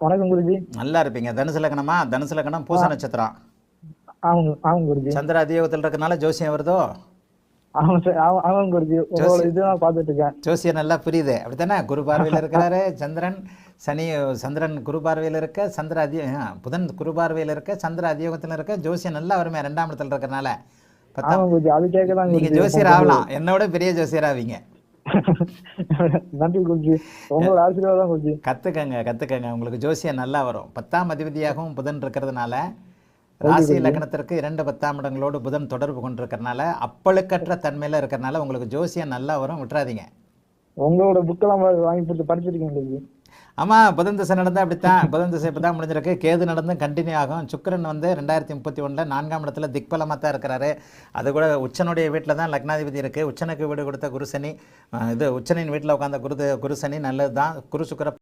வணக்கம் குருஜி. நல்லா இருப்பீங்க. தனுசு லக்னமா? தனுசு லக்னம் பூச நட்சத்திரம் ஆமாங்க குருஜி. சந்திர அதியோகத்தில் இருக்கனால ஜோசியம் வருதோ? ஆமாம் சார் ஆமா ஆமாங்க குருஜி. இதுதான் பார்த்துட்டு இருக்கேன் ஜோசியம் நல்லா புரியுது. அப்படித்தானே? குரு பார்வையில் இருக்கிறாரு சந்திரன் சனி சந்திரன் குரு பார்வையில் இருக்க சந்திர அதி ஆ, புதன் குரு பார்வையில் இருக்க சந்திர அதியோகத்தில் இருக்க ஜோசியம் நல்லா வருமே ரெண்டாம் இடத்துல இருக்கறனால பத்தாம் ஆமாங்க குருஜி அது கேட்க தான் நீங்க குருஜி. ஜோசியர் ஆகலாம். என்னோட பெரிய ஜோசியர் ஆவீங்க. நன்றி குருஜி. உங்களோட ஆசீர்வாதம் குருஜி. கத்துக்கங்க கத்துக்கங்க. உங்களுக்கு ஜோசியம் நல்லா வரும். பத்தாம் அதிபதியாகவும் புதன் இருக்கிறதுனால ராசி லக்னத்திற்கு இரண்டு பத்தாம் இடங்களோடு புதன் தொடர்பு கொண்டிருக்கறனால அப்பழுக்கற்ற தன்மையில இருக்கறனால உங்களுக்கு ஜோசியம் நல்லா வரும். விட்டுறாதீங்க. உங்களோட புக்கெல்லாம் வாங்கி போட்டு படிச்சிருக்கேன் ஆமாம் புதன் திசை நடந்தா அப்படித்தான். புதன் திசை இப்போ தான் முடிஞ்சிருக்கு. கேது நடந்து கண்டினியூ ஆகும். சுக்கரன் வந்து ரெண்டாயிரத்தி முப்பத்தி ஒன்றில் நான்காம் இடத்துல திக்பலமாக தான் இருக்கிறாரு. அது கூட உச்சனுடைய வீட்டில் தான் லக்னாதிபதி இருக்குது உச்சனுக்கு வீடு கொடுத்த குருசனி இது உச்சனின் வீட்டில் உட்காந்த குரு குருசனி நல்லது தான் குரு சுக்கர